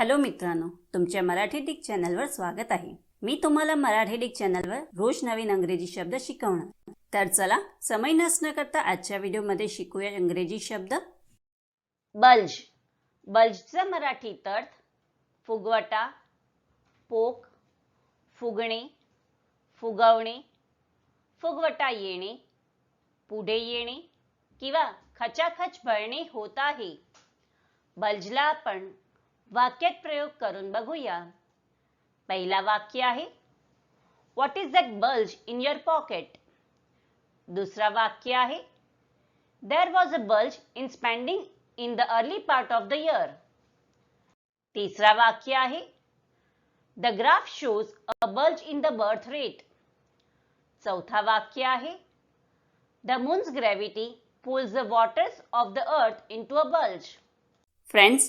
Hello मित्रांनो तुमच्या Marathi Dick चॅनलवर स्वागत आहे. मी तुम्हाला मराठी डिक चॅनलवर रोज नवीन अंग्रेजी शब्द शिकवणार. तर चला समय नसणं करता आजच्या व्हिडिओमध्ये शिकूया इंग्रजी शब्द. बल्ज. बल्जचा मराठी अर्थ फुगवटा पोक फुगणे फुगवणे फुगवटा येणे पुढे येणे किंवा खचाखच भरणे होत आहे. बल्जला आपण वाक्यात प्रयोग करून बघूया. पहिला वाक्य आहे what is that bulge in your pocket दुसरा वाक्य आहे there was a bulge in spending in the early part of the year तिसरा वाक्य आहे the graph shows a bulge in the birth rate चौथा वाक्य आहे the moon's gravity pulls the waters of the earth into a bulge. Friends